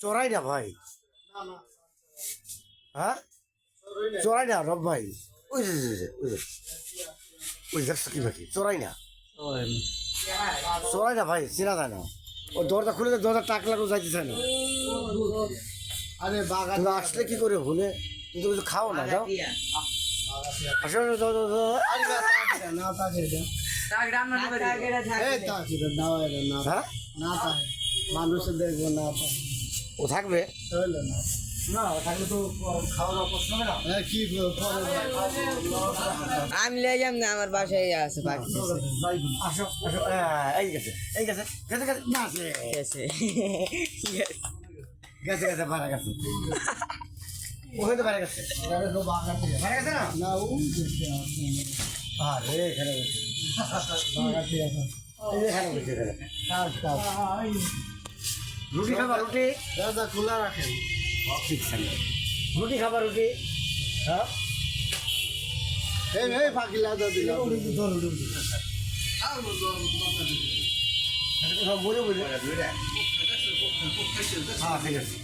চড়াই না ভাই হ্যাঁ চড়াই না রব ভাই ওই যে, ওই যে। কি বাকি চড়াই না চড়াই না ভাই চেনা যায় না ও দরজা খুলে দরজা টাক লাগো যাইতে না আরে বাগান আসলে কি করে ভুলে তুমি কিছু খাও না যাও আসলে না না তাকে না হ্যাঁ মানুষের দেখব না ও থাকবে? হইল না না থাকলে তো খাওয়া দাওয়া প্রশ্ন হবে না। হ্যাঁ আমি লে যাম না আমার বাসায় আছে পাখি আসো আসো হ্যাঁ, এই গেছে এই গেছে গেছে গেছে না আছে। গেছে। গেছে মারা গেছে। ও হয়তো মারা গেছে। গেছে না না ও আরে এখানে যে এখানে কাজ। রুটি খাবা রুটি? দাদা খোলা রাখেন। ঠিক আছে। রুটি খাবা রুটি? হ্যাঁ? এই এই ফাঁকি লাগা দিলাম। সব বলে বলে হ্যাঁ ঠিক আছে।